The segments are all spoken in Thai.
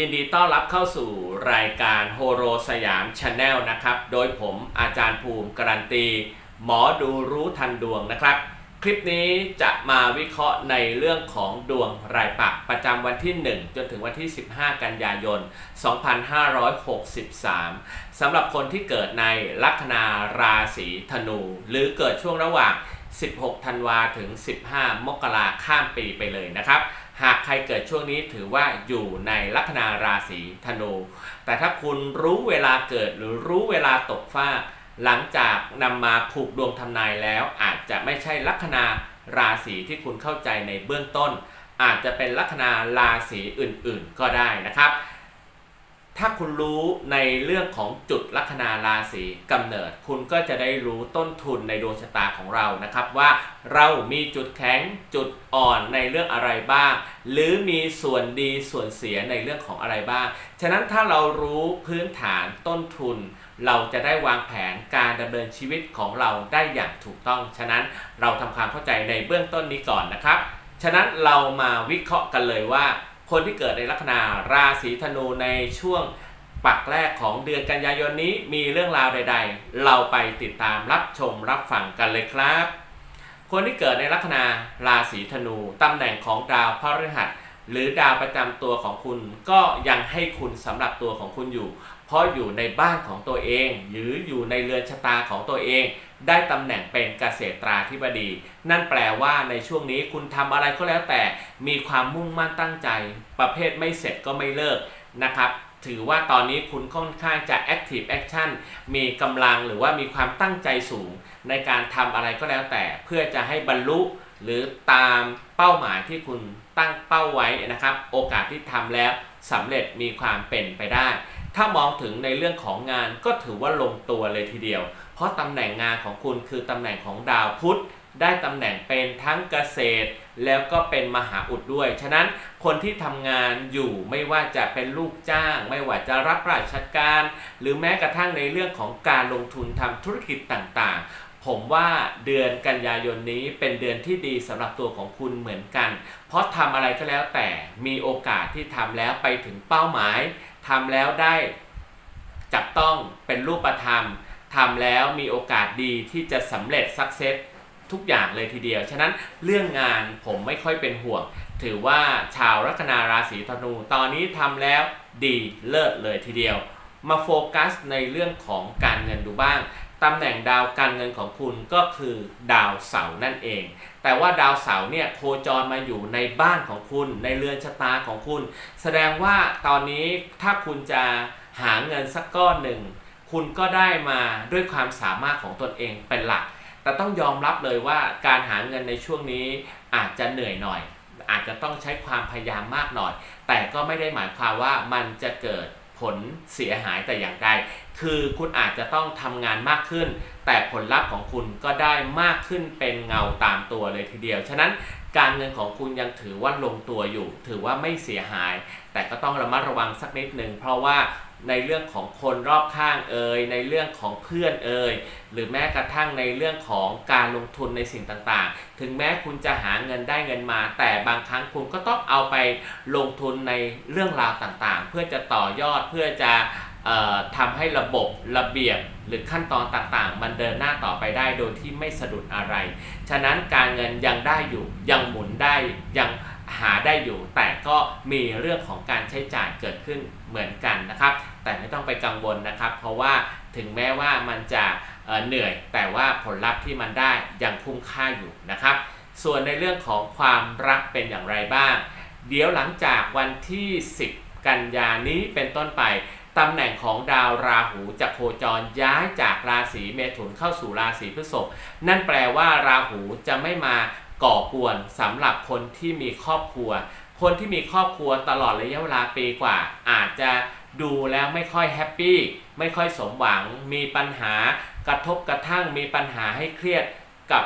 ยินดีต้อนรับเข้าสู่รายการโฮโรสยามชาแนลนะครับ โดยผมอาจารย์ภูมิการันตี หมอดูรู้ทันดวงนะครับ คลิปนี้จะมาวิเคราะห์ในเรื่องของดวงรายปักประจำวันที่ 1 จนถึงวันที่ 15 กันยายน 2563 สำหรับคนที่เกิดในลัคนาราศีธนู หรือเกิดช่วงระหว่าง 16 ธันวาถึง 15 มกราข้ามปีไปเลยนะครับ หากใครเกิดช่วงนี้ถือว่าอยู่ในลัคนาราศีธนู แต่ถ้าคุณรู้เวลาเกิดหรือรู้เวลาตกฟ้า หลังจากนำมาผูกดวงทำนายแล้ว อาจจะไม่ใช่ลัคนาราศีที่คุณเข้าใจในเบื้องต้น อาจจะเป็นลัคนาราศีอื่นๆ ก็ได้นะครับ ถ้าคุณรู้ในเรื่องของจุดลัคนาราศีกำเนิด คุณก็จะได้รู้ต้นทุนในดวงชะตาของเรานะครับ ว่าเรามีจุดแข็งจุดอ่อนในเรื่องอะไรบ้าง หรือมีส่วนดีส่วนเสียในเรื่องของอะไรบ้าง ฉะนั้นถ้าเรารู้พื้นฐานต้นทุน เราจะได้วางแผนการดำเนินชีวิตของเราได้อย่างถูกต้อง ฉะนั้นเราทำความเข้าใจในเบื้องต้นนี้ก่อนนะครับ ฉะนั้นเรามาวิเคราะห์กันเลยว่า คนที่เกิดในลัคนาราศีธนูในช่วงปักแรกของเดือนกันยายนนี้มีเรื่องราวใด ๆ เราไปติดตามรับชมรับฟังกันเลยครับ คนที่เกิดในลัคนาราศีธนูตำแหน่งของดาวพฤหัสหรือดาวประจำตัวของคุณก็ยังให้คุณสำหรับตัวของคุณอยู่ เพราะอยู่ในบ้านของตัวเอง หรืออยู่ในเรือนชะตาของตัวเอง ได้ตำแหน่งเป็นเกษตราธิบดี นั่นแปลว่าในช่วงนี้คุณทำอะไรก็แล้วแต่ มีความมุ่งมั่นตั้งใจ ประเภทไม่เสร็จก็ไม่เลิกนะครับถือว่าตอนนี้คุณค่อนข้างจะ active action มีกำลังหรือว่ามีความตั้งใจสูง ในการทำอะไรก็แล้วแต่ เพื่อจะให้บรรลุหรือตามเป้าหมายที่คุณตั้งเป้าไว้นะครับ โอกาสที่ทำแล้วสำเร็จมีความเป็นไปได้ ถ้ามองถึงในเรื่องของงานก็ถือว่าลงตัวเลยทีเดียว เพราะตำแหน่งงานของคุณคือตำแหน่งของดาวพุธได้ตำแหน่งเป็นทั้งเกษตร แล้วก็เป็นมหาอุดด้วย ฉะนั้นคนที่ทำงานอยู่ไม่ว่าจะเป็นลูกจ้าง ไม่ว่าจะรับราชการ หรือแม้กระทั่งในเรื่องของการลงทุนทำธุรกิจต่างๆ ผมว่าเดือนกันยายนนี้เป็นเดือนที่ดีสำหรับตัวของคุณเหมือนกัน เพราะทำอะไรก็แล้วแต่มีโอกาสที่ทำแล้วไปถึงเป้าหมายทำแล้วได้จับต้องเป็นรูปธรรม ทำแล้วมีโอกาสดีที่จะสำเร็จสักเซสทุกอย่างเลยทีเดียว ฉะนั้นเรื่องงานผมไม่ค่อยเป็นห่วง ถือว่าชาวลัคนาราศีธนู ตอนนี้ทำแล้วดีเลิศเลยทีเดียว มาโฟกัสในเรื่องของการเงินดูบ้างตำแหน่งดาวการเงินของคุณก็คือดาวเสาร์นั่นเอง แต่ว่าดาวเสาร์เนี่ยโคจรมาอยู่ในบ้านของคุณ ในเรือนชะตาของคุณ แสดงว่าตอนนี้ถ้าคุณจะหาเงินสักก้อนหนึ่ง คุณก็ได้มาด้วยความสามารถของตนเองเป็นหลัก แต่ต้องยอมรับเลยว่าการหาเงินในช่วงนี้อาจจะเหนื่อยหน่อย อาจจะต้องใช้ความพยายามมากหน่อย แต่ก็ไม่ได้หมายความว่ามันจะเกิดผลเสียหายแต่อย่างใด คือคุณอาจจะต้องทำงานมากขึ้น แต่ผลลัพธ์ของคุณก็ได้มากขึ้นเป็นเงาตามตัวเลยทีเดียว ฉะนั้นการเงินของคุณยังถือว่าลงตัวอยู่ ถือว่าไม่เสียหาย แต่ก็ต้องระมัดระวังสักนิดหนึ่งเพราะว่า ในเรื่องของคนรอบข้างเอ่ยในเรื่องของเพื่อนเอ่ยหรือแม้กระทั่งในเรื่องของการลงทุนในสิ่งต่างๆ ถึงแม้คุณจะหาเงินได้เงินมา แต่บางครั้งคุณก็ต้องเอาไปลงทุนในเรื่องราวต่างๆ เพื่อจะต่อยอดเพื่อจะออทำให้ระบบระเบียบหรือขั้นตอนต่างๆ มันเดินหน้าต่อไปได้โดยที่ไม่สะดุดอะไร ฉะนั้นการเงินยังได้อยู่ยังหมุนได้ยัง หาได้อยู่ แต่ก็มีเรื่องของการใช้จ่ายเกิดขึ้นเหมือนกันนะครับ แต่ไม่ต้องไปกังวลนะครับ เพราะว่าถึงแม้ว่ามันจะเเหนื่อย แต่ว่าผลลัพธ์ที่มันได้ยังคุ้มค่าอยู่นะครับ ส่วนในเรื่องของความรักเป็นอย่างไรบ้าง เดี๋ยวหลังจากวันที่ 10 กันยานี้เป็นต้นไปตำแหน่งของดาวราหูจะโคจรย้ายจากราศีเมถุนเข้าสู่ราศีพฤษภนั่นแปลว่าราหูจะไม่มา ก่อกวนสำหรับคนที่มีครอบครัว คนที่มีครอบครัวตลอดระยะเวลาปีกว่า อาจจะดูแล้วไม่ค่อยแฮปปี้ไม่ค่อยสมหวัง มีปัญหากระทบกระทั่งมีปัญหาให้เครียดกับ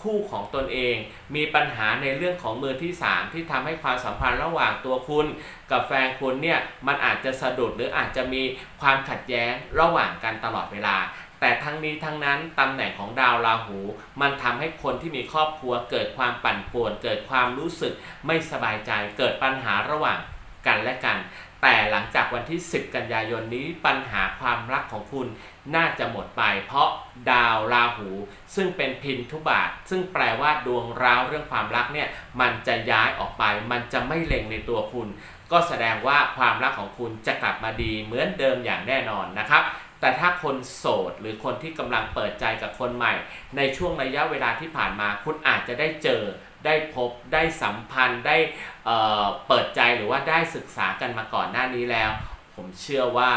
คู่ของตนเอง มีปัญหาในเรื่องของมือที่ 3 ที่ทำให้ความสัมพันธ์ระหว่างตัวคุณ กับแฟนคุณเนี่ยมันอาจจะสะดุดหรืออาจจะมีความขัดแย้งระหว่างกันตลอดเวลา แต่ทั้งนี้ทั้งนั้นตำแหน่งของดาวราหู มันทำให้คนที่มีครอบครัวเกิดความปั่นป่วน เกิดความรู้สึกไม่สบายใจ เกิดปัญหาระหว่างกันและกัน แต่หลังจากวันที่ 10 กันยายนนี้ปัญหาความรักของคุณน่าจะหมดไป เพราะดาวราหู ซึ่งเป็นพินทุบาท ซึ่งแปลว่าดวงร้าวเรื่องความรักเนี่ยมันจะย้ายออกไป มันจะไม่เล็งในตัวคุณ ก็แสดงว่าความรักของคุณจะกลับมาดีเหมือนเดิมอย่างแน่นอนนะครับ แต่ถ้าคนโสดหรือคนที่กำลังเปิดใจกับคนใหม่ ในช่วงระยะเวลาที่ผ่านมา คุณอาจจะได้เจอได้พบได้สัมพันธ์ได้เเปิดใจหรือว่าได้ศึกษากันมาก่อนหน้านี้แล้ว ผมเชื่อว่า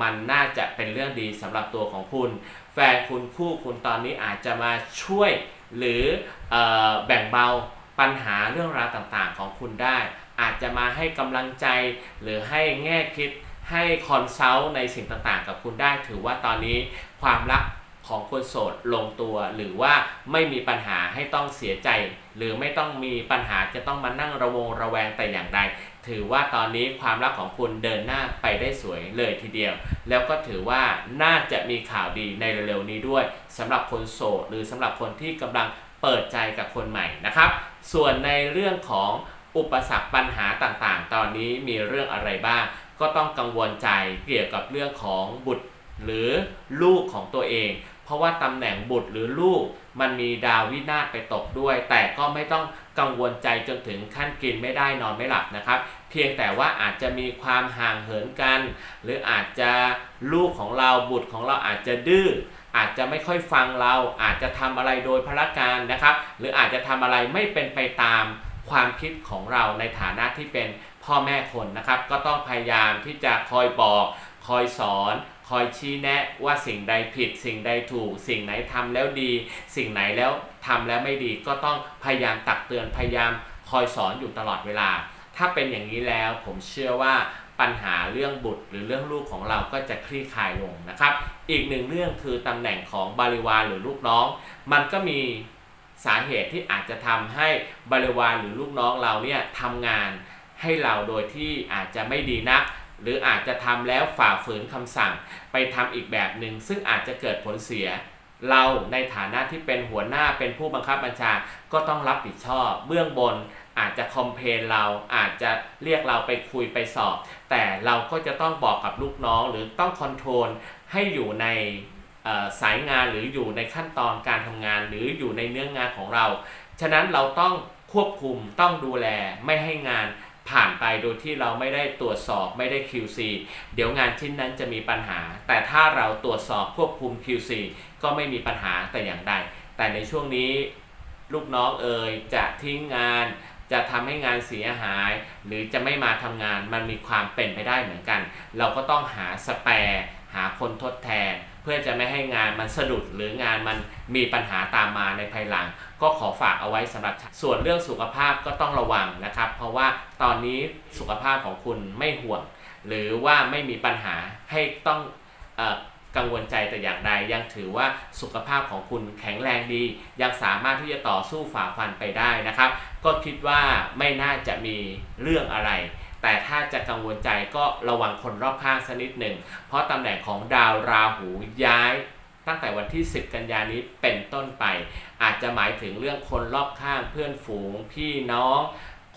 มันน่าจะเป็นเรื่องดีสำหรับตัวของคุณ แฟนคุณคู่คุณตอนนี้อาจจะมาช่วยหรือออแบ่งเบาปัญหาเรื่องราวต่างๆของคุณได้ อาจจะมาให้กำลังใจหรือให้แง่คิด ให้คอนซัลท์ในสิ่งต่างๆ กับคุณได้ ถือว่าตอนนี้ความรักของคนโสดลงตัว หรือว่าไม่มีปัญหาให้ต้องเสียใจ หรือไม่ต้องมีปัญหาจะต้องมานั่งระวงระแวงแต่อย่างใด ถือว่าตอนนี้ความรักของคุณเดินหน้าไปได้สวยเลยทีเดียว แล้วก็ถือว่าน่าจะมีข่าวดีในเร็วๆนี้ด้วยสำหรับคนโสด หรือสำหรับคนที่กำลังเปิดใจกับคนใหม่นะครับ ส่วนในเรื่องของอุปสรรคปัญหาต่างๆ ตอนนี้มีเรื่องอะไรบ้าง ก็ต้องกังวลใจเกี่ยวกับเรื่องของบุตรหรือลูกของตัวเอง เพราะว่าตำแหน่งบุตรหรือลูกมันมีดาววินาศไปตกด้วย แต่ก็ไม่ต้องกังวลใจจนถึงขั้นกินไม่ได้นอนไม่หลับนะครับ เพียงแต่ว่าอาจจะมีความห่างเหินกัน หรืออาจจะลูกของเราบุตรของเราอาจจะดื้ออาจจะไม่ค่อยฟังเราอาจจะทำอะไรโดยพละการนะครับ หรืออาจจะทำอะไรไม่เป็นไปตามความคิดของเราในฐานะที่เป็น พ่อแม่คนนะครับ ก็ต้องพยายามที่จะคอยบอกคอยสอนคอยชี้แนะว่าสิ่งใดผิด สิ่งใดถูก สิ่งไหนทำแล้วดี สิ่งไหนแล้วทำแล้วไม่ดี ก็ต้องพยายามตักเตือนพยายามคอยสอนอยู่ตลอดเวลา ถ้าเป็นอย่างนี้แล้วผมเชื่อว่าปัญหาเรื่องบุตร หรือเรื่องลูกของเราก็จะคลี่คลายลงนะครับ อีกหนึ่งเรื่องคือตำแหน่งของบริวารหรือลูกน้อง มันก็มีสาเหตุที่อาจจะทำให้บริวารหรือลูกน้องเราเนี่ยทำงาน ให้เราโดยที่อาจจะไม่ดีนัก หรืออาจจะทำแล้วฝ่าฝืนคำสั่ง ไปทำอีกแบบหนึ่งซึ่งอาจจะเกิดผลเสีย เราในฐานะที่เป็นหัวหน้าเป็นผู้บังคับบัญชาก็ต้องรับผิดชอบ เบื้องบนอาจจะคอมเพนเราอาจจะเรียกเราไปคุยไปสอบ แต่เราก็จะต้องบอกกับลูกน้องหรือต้องคอนโทรลให้อยู่ในสายงานหรืออยู่ในขั้นตอนการทำงานหรืออยู่ในเนื้องงานของเรา ฉะนั้นเราต้องควบคุมต้องดูแลไม่ให้งาน ผ่านไปโดยที่เราไม่ได้ตรวจสอบไม่ได้ QC เดี๋ยวงานชิ้นนั้นจะมีปัญหา แต่ถ้าเราตรวจสอบควบคุม QC ก็ไม่มีปัญหาแต่อย่างใดแต่ในช่วงนี้ลูกน้องเอ่ยจะทิ้งงาน จะทำให้งานเสียหาย หรือจะไม่มาทำงานมันมีความเป็นไปได้เหมือนกัน เราก็ต้องหาสแปร์หาคนทดแทน เพื่อจะไม่ให้งานมันสะดุดหรืองานมันมีปัญหาตามมาในภายหลัง ก็ขอฝากเอาไว้สำหรับ ส่วนเรื่องสุขภาพก็ต้องระวังนะครับ เพราะว่าตอนนี้สุขภาพของคุณไม่ห่วง หรือว่าไม่มีปัญหาให้ต้องอกังวลใจแต่อย่างใดยังถือว่าสุขภาพของคุณแข็งแรงดี ยังสามารถที่จะต่อสู้ฝ่าฟันไปได้นะครับ ก็คิดว่าไม่น่าจะมีเรื่องอะไร แต่ถ้าจะกังวลใจก็ระวังคนรอบข้างสักนิดหนึ่ง เพราะตำแหน่งของดาวราหูย้ายตั้งแต่วันที่ 10 กันยานี้เป็นต้นไป อาจจะหมายถึงเรื่องคนรอบข้างเพื่อนฝูงพี่น้อง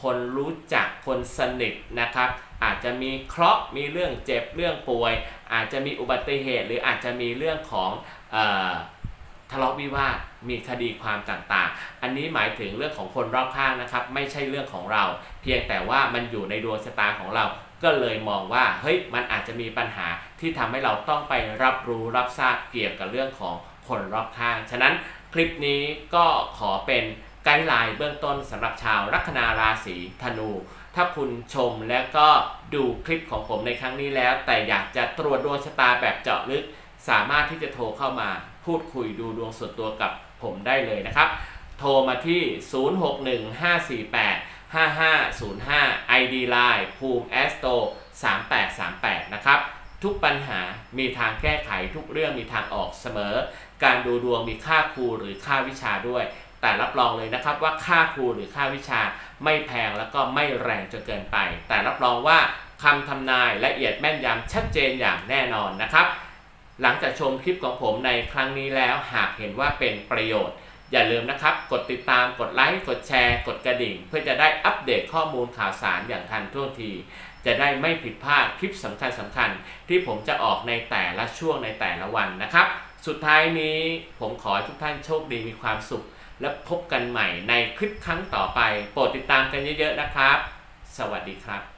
คนรู้จักคนสนิทนะครับ อาจจะมีเคราะห์มีเรื่องเจ็บเรื่องป่วย อาจจะมีอุบัติเหตุ หรืออาจจะมีเรื่องของอ ทะเลาะวิวาทมีคดีความต่างๆ อันนี้หมายถึงเรื่องของคนรอบข้างนะครับ ไม่ใช่เรื่องของเรา เพียงแต่ว่ามันอยู่ในดวงชะตาของเรา ก็เลยมองว่าเฮ้ยมันอาจจะมีปัญหาที่ทำให้เราต้องไปรับรู้รับทราบเกี่ยวกับเรื่องของคนรอบข้าง ฉะนั้นคลิปนี้ก็ขอเป็นไกด์ไลน์เบื้องต้นสำหรับชาวลัคนาราศีธนู ถ้าคุณชมและก็ดูคลิปของผมในครั้งนี้แล้ว แต่อยากจะตรวจดวงชะตาแบบเจาะลึก สามารถที่จะโทรเข้ามา พูดคุยดูดวงส่วนตัวกับผมได้เลยนะครับ โทรมาที่ 0615485505 ID Line ภูมิแอสโต3838 นะครับ ทุกปัญหามีทางแก้ไขทุกเรื่องมีทางออกเสมอ การดูดวงมีค่าครูหรือค่าวิชาด้วย แต่รับรองเลยนะครับว่าค่าครูหรือค่าวิชาไม่แพงแล้วก็ไม่แรงจนเกินไป แต่รับรองว่าคำทำนายละเอียดแม่นยำชัดเจนอย่างแน่นอนนะครับ หลังจากชมคลิปของผมในครั้งนี้แล้วหากเห็นว่าเป็นประโยชน์ อย่าลืมนะครับ กดติดตามกดไลค์กดแชร์ กดกระดิ่ง เพื่อจะได้อัปเดตข้อมูลข่าวสารอย่างทันท่วงที จะได้ไม่ผิดพลาดคลิปสำคัญสำคัญที่ผมจะออกในแต่ละช่วงในแต่ละวันนะครับ สุดท้ายนี้ผมขอให้ทุกท่านโชคดีมีความสุข และพบกันใหม่ในคลิปครั้งต่อไป โปรดติดตามกันเยอะๆนะครับ สวัสดีครับ